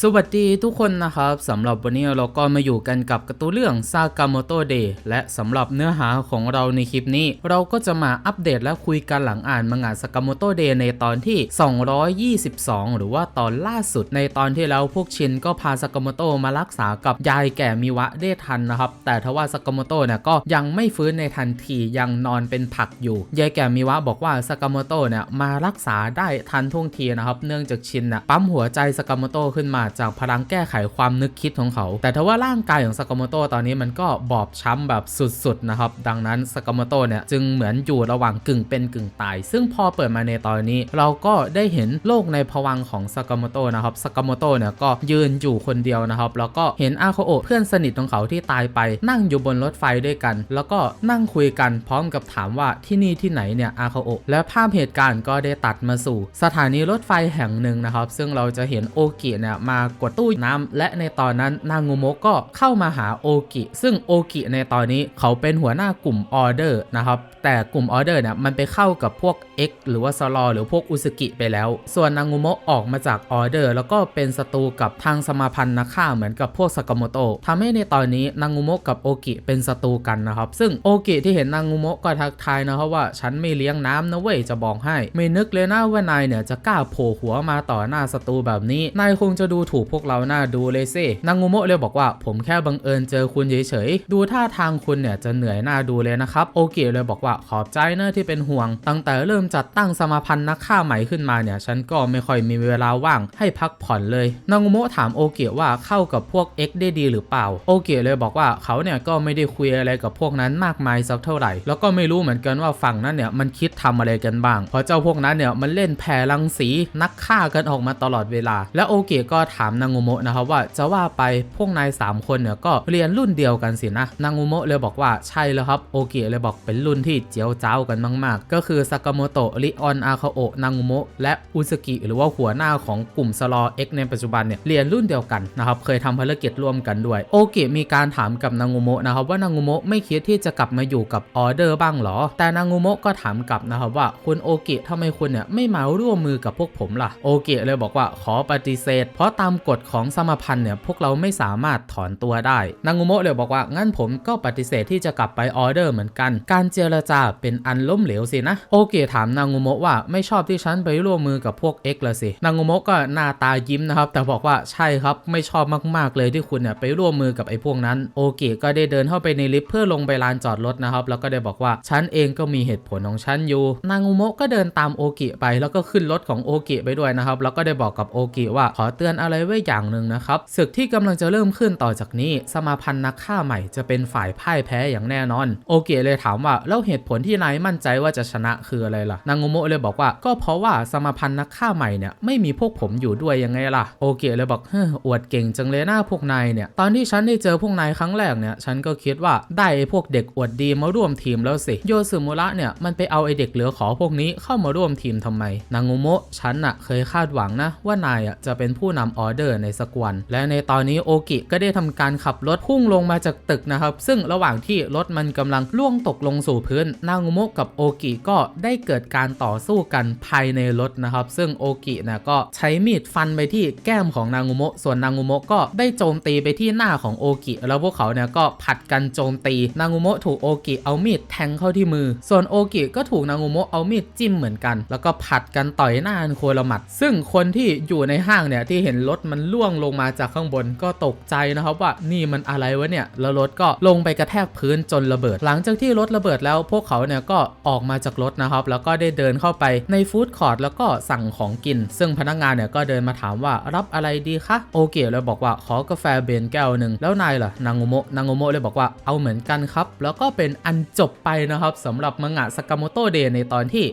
สวัสดีทุกคนนะครับสำหรับวันนี้เราก็มาอยู่กันกับกร์ตูนเรื่องซากาโมโตเดย์และสำหรับเนื้อหาของเราในคลิปนี้ เราก็จะมาอัปเดตและคุยกันหลังอ่านมังงะซากาโมโตเดย์ในตอนที่ 222 หรือว่าตอนล่าสุดในตอนที่แล้วพวกชินก็พาซากาโมโตมารักษากับยายแก่มิวะได้ทันนะครับ แต่ทว่าซากาโมโตเนี่ยก็ยังไม่ฟื้นในทันทียังนอนเป็นผักอยู่ยายแก่มิวะบอกว่าซากาโมโตเนี่ยมารักษาได้ทันท่วงทีนะครับ เนื่องจากชินน่ะปั๊มหัวใจซากาโมโตขึ้นมาจากพลังแก้ไขความนึกคิดของเขา แต่ทว่าร่างกายของซากาโมโตตอนนี้มันก็บอบช้ำแบบสุดๆนะครับ ดังนั้นซากาโมโตเนี่ยจึงเหมือนอยู่ระหว่างกึ่งเป็นกึ่งตาย ซึ่งพอเปิดมาในตอนนี้ เราก็ได้เห็นโลกในภวังของซากาโมโตนะครับซากาโมโตเนี่ยก็ยืนอยู่คนเดียวนะครับ แล้วก็เห็นอาโคโอะเพื่อนสนิทของเขาที่ตายไป นั่งอยู่บนรถไฟด้วยกัน แล้วก็นั่งคุยกันพร้อมกับถามว่าที่นี่ที่ไหนเนี่ยอาโคโอะและภาพเหตุการณ์ก็ได้ตัดมาสู่ สถานีรถไฟแห่งหนึ่งนะครับ ซึ่งเราจะเห็นโอกิเนี่ยมากดตู้น้ำและในตอนนั้นนางงูโมก็เข้ามาหาโอกิซึ่งโอกิในตอนนี้เขาเป็นหัวหน้ากลุ่มออเดอร์นะครับแต่กลุ่มออเดอร์เนี่ยมันไปเข้ากับพวก X หรือว่าซลอหรือพวกอุสกิไปแล้ว ส่วนนางงูโมออกมาจากออเดอร์ แล้วก็เป็นศัตรูกับทางสมาพันธ์นักฆ่าเหมือนกับพวกสากาโมโตทำให้ในตอนนี้นางงูโมกับโอกิเป็นศัตรูกันนะครับ ซึ่งโอกิที่เห็นนางงูโมก็ทักทายนะครับว่าฉันไม่เลี้ยงน้ำนะเว้ยจะบอกให้ ไม่นึกเลยนะว่านายเนี่ยจะกล้าโผล่หัวมาต่อหน้าศัตรูแบบนี้นายคงจะดููถูกพวกเราหน้าดูเลยสินางงูโมะเลยบอกว่า ผมแค่บังเอิญเจอคุณเฉยๆ ดูท่าทางคุณเนี่ยจะเหนื่อยหน้าดูเลยนะครับ โอกิเลยบอกว่าขอบใจเนอะที่เป็นห่วง ตั้งแต่เริ่มจัดตั้งสมาพันธ์นักฆ่าใหม่ขึ้นมาเนี่ย ฉันก็ไม่ค่อยมีเวลาว่างให้พักผ่อนเลย นางงูโมะถามโอกิว่าเข้ากับพวก X ได้ดีหรือเปล่า โอกิเลยบอกว่าเขาเนี่ยก็ไม่ได้คุยอะไรกับพวกนั้นมากมายสักเท่าไหร่ แล้วก็ไม่รู้เหมือนกันว่าฝั่งนั้นเนี่ยมันคิดทำอะไรกันบ้าง เพราะเจ้าพวกนั้นเนี่ยมันเล่นแผ่รังสีนักฆ่ากันออกมาตลอดเวลา และโอกิก็ถามนางงูโมะนะครับว่าจะว่าไปพวกนายสามคนเนี่ยก็เรียนรุ่นเดียวกันสินะนางงูโมะเลยบอกว่าใช่แล้วครับโอเกิเลยบอกเป็นรุ่นที่เจียวจ้ากันมาก ๆ ก็คือซากาโมโตะริออนอาคาโอะนางงูโมะและอุสกิหรือว่าหัวหน้าของกลุ่มสลอเอ็กในปัจจุบันเนี่ยเรียนรุ่นเดียวกันนะครับเคยทำภารกิจร่วมกันด้วย โอเกิมีการถามกับนางงูโมะนะครับว่านางงูโมะไม่คิดที่จะกลับมาอยู่กับออเดอร์บ้างหรอ แต่นางงูโมะก็ถามกลับนะครับว่าคุณโอเกิทำไมคุณเนี่ยไม่มาร่วมมือกับพวกผมล่ะโอเกิเลยบอกว่าขอปฏิเสธเพราะตามกฎของสมาพันธ์เนี่ยพวกเราไม่สามารถถอนตัวได้ นางงูโมะเลยบอกว่างั้นผมก็ปฏิเสธที่จะกลับไปออเดอร์เหมือนกัน การเจรจาเป็นอันล้มเหลวสินะ โอกิถามนางงูโมะว่าไม่ชอบที่ฉันไปร่วมมือกับพวก X ละสิ นางงูโมะก็หน้าตายิ้มนะครับ แต่บอกว่าใช่ครับไม่ชอบมากๆเลยที่คุณเนี่ยไปร่วมมือกับไอ้พวกนั้น โอกิก็ได้เดินเข้าไปในลิฟต์เพื่อลงไปลานจอดรถนะครับ แล้วก็ได้บอกว่าฉันเองก็มีเหตุผลของฉันอยู่ นางงูโมะก็เดินตามโอกิไป แล้วก็ขึ้นรถของโอกิไปด้วยนะครับ แล้วก็ได้บอกกับโอกิว่าขอเตือนอะไรไว้อย่างหนึ่งนะครับศึกที่กำลังจะเริ่มขึ้นต่อจากนี้ สมาพันธ์นักฆ่าใหม่จะเป็นฝ่ายพ่ายแพ้อย่างแน่นอน โอเกะเลยถามว่าแล้วเหตุผลที่นายมั่นใจว่าจะชนะคืออะไรล่ะ นางโงโมะเลยบอกว่าก็เพราะว่าสมาพันธ์นักฆ่าใหม่เนี่ยไม่มีพวกผมอยู่ด้วยยังไงล่ะ โอเกะเลยบอกเฮ้ออวดเก่งจังเลยหน้าพวกนายเนี่ยตอนที่ฉันได้เจอพวกนายครั้งแรกเนี่ยฉันก็คิดว่าได้ไอ้พวกเด็กอวดดีมาร่วมทีมแล้วสิโยสึมุระเนี่ยมันไปเอาไอ้เด็กเหลือขอพวกนี้เข้ามาร่วมทีมทำไม นางโงโมะฉันน่ะเคยคาดหวังนะว่านายอะจะเป็นผู้นำออเดอร์ในสักวัน และในตอนนี้โอกิก็ได้ทำการขับรถพุ่งลงมาจากตึกนะครับ ซึ่งระหว่างที่รถมันกำลังล่วงตกลงสู่พื้นนางโมะกับโอกิก็ได้เกิดการต่อสู้กันภายในรถนะครับ ซึ่งโอกินี่ยก็ใช้มีดฟันไปที่แก้มของนางโมะส่วนนางโมะก็ได้โจมตีไปที่หน้าของโอกิ แล้วพวกเขาเนี่ยก็ผัดกันโจมตี นางโมะถูกโอกิเอามีดแทงเข้าที่มือ ส่วนโอกิก็ถูกนางโมะเอามีดจิ้มเหมือนกัน แล้วก็ผัดกันต่อยหน้ากันโคละหมัด ซึ่งคนที่อยู่ในห้างเนี่ยที่เห็นนรถมันล่วงลงมาจากข้างบนก็ตกใจนะครับว่านี่มันอะไรวะเนี่ยแล้วรถก็ลงไปกระแทกพื้นจนระเบิด หลังจากที่รถระเบิดแล้วพวกเขาเนี่ยก็ออกมาจากรถนะครับ แล้วก็ได้เดินเข้าไปในฟู้ดคอร์ทแล้วก็สั่งของกิน ซึ่งพนักงานเนี่ยก็เดินมาถามว่ารับอะไรดีคะโอเกะเลยบอกว่าขอกาแฟเบนแก้วหนึ่งแล้วนายล่ะนางโงโมะนางโงโมะเลยบอกว่าเอาเหมือนกันครับ แล้วก็เป็นอันจบไปนะครับสำหรับมังงะสากาโมโตเดย์ในตอนที่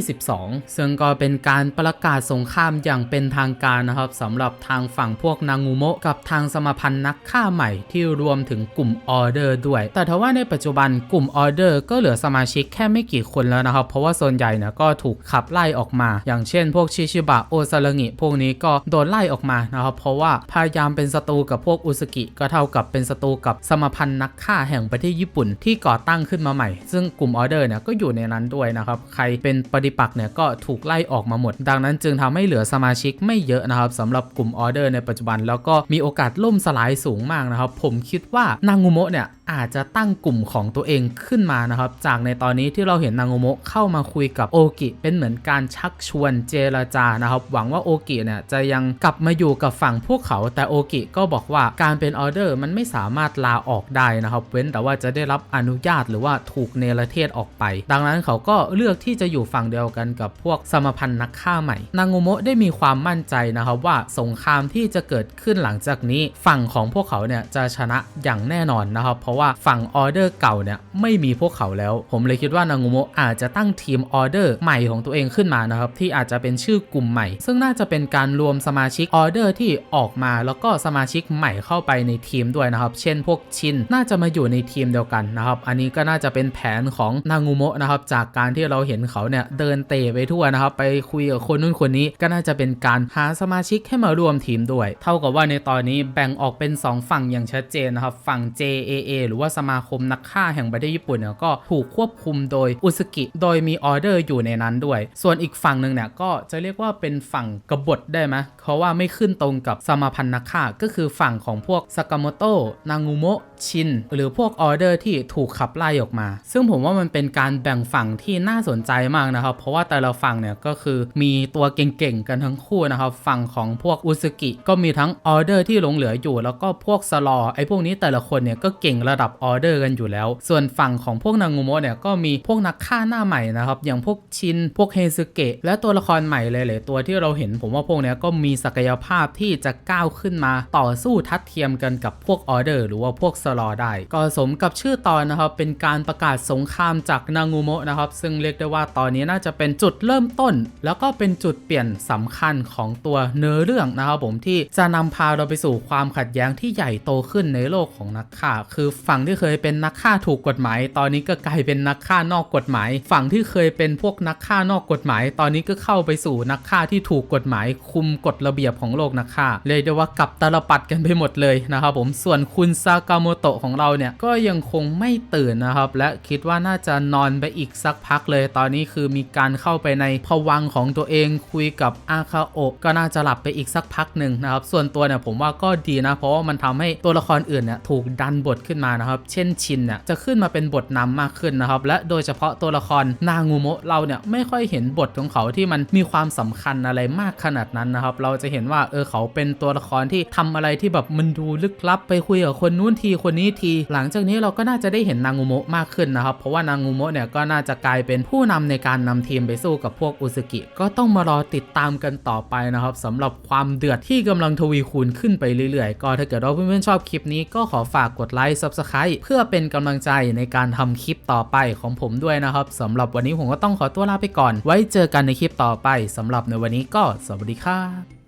222 ซึ่งก็เป็นการประกาศสงครามอย่างเป็นทางการนะครับสำหรับทางฝั่งพวกนางูโมะกับทางสมาพันธ์นักฆ่าใหม่ที่รวมถึงกลุ่มออเดอร์ด้วย แต่ทว่าในปัจจุบันกลุ่มออเดอร์ก็เหลือสมาชิกแค่ไม่กี่คนแล้วนะครับ เพราะว่าส่วนใหญ่เนี่ยก็ถูกขับไล่ออกมา อย่างเช่น พวกชิชิบะโอซารงิพวกนี้ก็โดนไล่ออกมานะครับ เพราะว่าพยายามเป็นศัตรูกับพวกอุสกิก็เท่ากับเป็นศัตรูกับสมาพันธ์นักฆ่าแห่งประเทศญี่ปุ่นที่ก่อตั้งขึ้นมาใหม่ ซึ่งกลุ่มออเดอร์เนี่ยก็อยู่ในนั้นด้วยนะครับ ใครเป็นปฏิปักษ์เนี่ยก็ถูกไล่ออกมาหมด ดังนั้นจึงทำให้เหลือสมาชิกไม่เยอะนะครับนะครับสำหรับกลุ่มออเดอร์ในปัจจุบัน แล้วก็มีโอกาสล่มสลายสูงมากนะครับ ผมคิดว่านางงูโมะเนี่ย อาจจะตั้งกลุ่มของตัวเองขึ้นมานะครับ จากในตอนนี้ที่เราเห็นนางงูโมะเข้ามาคุยกับโอกิ เป็นเหมือนการชักชวนเจรจานะครับ หวังว่าโอกิเนี่ยจะยังกลับมาอยู่กับฝั่งพวกเขา แต่โอกิก็บอกว่าการเป็นออเดอร์มันไม่สามารถลาออกได้นะครับ เว้นแต่ว่าจะได้รับอนุญาตหรือว่าถูกเนรเทศออกไป ดังนั้นเขาก็เลือกที่จะอยู่ฝั่งเดียวกันกับพวกสมพันธ์นักฆ่าใหม่ นางโงโมะได้มีความมั่นใจนะครับว่าสงครามที่จะเกิดขึ้นหลังจากนี้ฝั่งของพวกเขาเนี่ยจะชนะอย่างแน่นอนนะครับ เพราะว่าฝั่งออเดอร์เก่าเนี่ยไม่มีพวกเขาแล้ว ผมเลยคิดว่านางโงโมะอาจจะตั้งทีมออเดอร์ใหม่ของตัวเองขึ้นมานะครับที่อาจจะเป็นชื่อกลุ่มใหม่ ซึ่งน่าจะเป็นการรวมสมาชิกออเดอร์ที่ออกมาแล้วก็สมาชิกใหม่เข้าไปในทีมด้วยนะครับ เช่นพวกชินน่าจะมาอยู่ในทีมเดียวกันนะครับ อันนี้ก็น่าจะเป็นแผนของนางูโมะนะครับจากการที่เราเห็นเขาเนี่ยเดินเตะไปทั่วนะครับ ไปคุยกับคนนู้นคนนี้ก็น่าจะเป็นการหาสมาชิกให้มารวมทีมด้วย เท่ากับว่าในตอนนี้แบ่งออกเป็น 2 ฝั่งอย่างชัดเจนนะครับฝั่ง JAA หรือว่าสมาคมนักฆ่าแห่งประเทศญี่ปุ่นเนี่ยก็ถูกควบคุมโดยอุสกิโดยมีออเดอร์อยู่ในนั้นด้วย ส่วนอีกฝั่งหนึ่งเนี่ยก็จะเรียกว่าเป็นฝั่งกบฏได้ไหมเพราะว่าไม่ขึ้นตรงกับสมาพันธ์นักฆ่าก็คือฝั่งของพวกสากาโมโตะนางูโมะ ชินหรือพวกออเดอร์ที่ถูกขับไล่ออกมา ซึ่งผมว่ามันเป็นการแบ่งฝั่งที่น่าสนใจมากนะครับ เพราะว่าแต่ละฝั่งเนี่ยก็คือมีตัวเก่งๆ กันทั้งคู่นะครับฝั่งของพวกอุสกิก็มีทั้งออเดอร์ที่หลงเหลืออยู่ แล้วก็พวกสลอไอ้พวกนี้แต่ละคนเนี่ยก็เก่งระดับออเดอร์กันอยู่แล้ว ส่วนฝั่งของพวกนางุโมเนี่ยก็มีพวกนักฆ่าหน้าใหม่นะครับอย่างพวกชินพวกเฮซึเกะและตัวละครใหม่หลายๆตัวที่เราเห็นผมว่าพวกนี้ก็มีศักยภาพที่จะก้าวขึ้นมาต่อสู้ทัดเทียมกันกับพวกออเดอร์ หรือว่าพวกสลอได้ ก็สมกับชื่อตอนนะครับเป็นการประกาศสงครามจากนางุโมะนะครับซึ่งเรียกได้ว่าตอนนี้น่าจะเป็นจุดเริ่มต้น แล้วก็เป็นจุดเปลี่ยนสำคัญของตัวเนื้อเรื่องนะครับผมที่จะนำพาเราไปสู่ความขัดแย้งที่ใหญ่โตขึ้นในโลกของนักฆ่า คือฝั่งที่เคยเป็นนักฆ่าถูกกฎหมาย ตอนนี้ก็กลายเป็นนักฆ่านอกกฎหมาย ฝั่งที่เคยเป็นพวกนักฆ่านอกกฎหมาย ตอนนี้ก็เข้าไปสู่นักฆ่าที่ถูกกฎหมาย คุมกฎระเบียบของโลกนักฆ่าเลยได้ว่ากับตลปัดกันไปหมดเลยนะครับผมส่วนคุณซากาโมโตะของเราเนี่ยก็ยังคงไม่ตื่นนะครับ และคิดว่าน่าจะนอนไปอีกสักพักเลย ตอนนี้คือมีการเข้าไปในภวังของตัวเองคุยกับอาคาโอะก็น่าจะหลับไปอีกสักพักหนึ่งนะครับ ส่วนตัวเนี่ยผมว่าก็ดีนะ เพราะว่ามันทำให้ตัวละครอื่นเนี่ยถูกดันบทขึ้นมานะครับ เช่นชินเนี่ยจะขึ้นมาเป็นบทนำมากขึ้นนะครับ และโดยเฉพาะตัวละครนางูโมะเราเนี่ยไม่ค่อยเห็นบทของเขาที่มันมีความสำคัญอะไรมากขนาดนั้นนะครับ เราจะเห็นว่าเออเขาเป็นตัวละครที่ทำอะไรที่แบบมันดูลึกลับไปคุยกับคนนู้นทีคนนี้ที หลังจากนี้เราก็น่าจะได้เห็นนางงูโมะมากขึ้นนะครับ เพราะว่านางงูโมะเนี่ยก็น่าจะกลายเป็นผู้นำในการนำทีมไปสู้กับพวกอุสกิ ก็ต้องมารอติดตามกันต่อไปนะครับสำหรับความเดือดที่กำลังทวีคูณขึ้นไปเรื่อยๆ ก็ถ้าเกิดว่าเพื่อนๆชอบคลิปนี้ก็ขอฝากกดไลค์ Subscribe เพื่อเป็นกำลังใจในการทำคลิปต่อไปของผมด้วยนะครับสำหรับวันนี้ผมก็ต้องขอตัวลาไปก่อน ไว้เจอกันในคลิปต่อไปสำหรับในวันนี้ก็สวัสดีครับ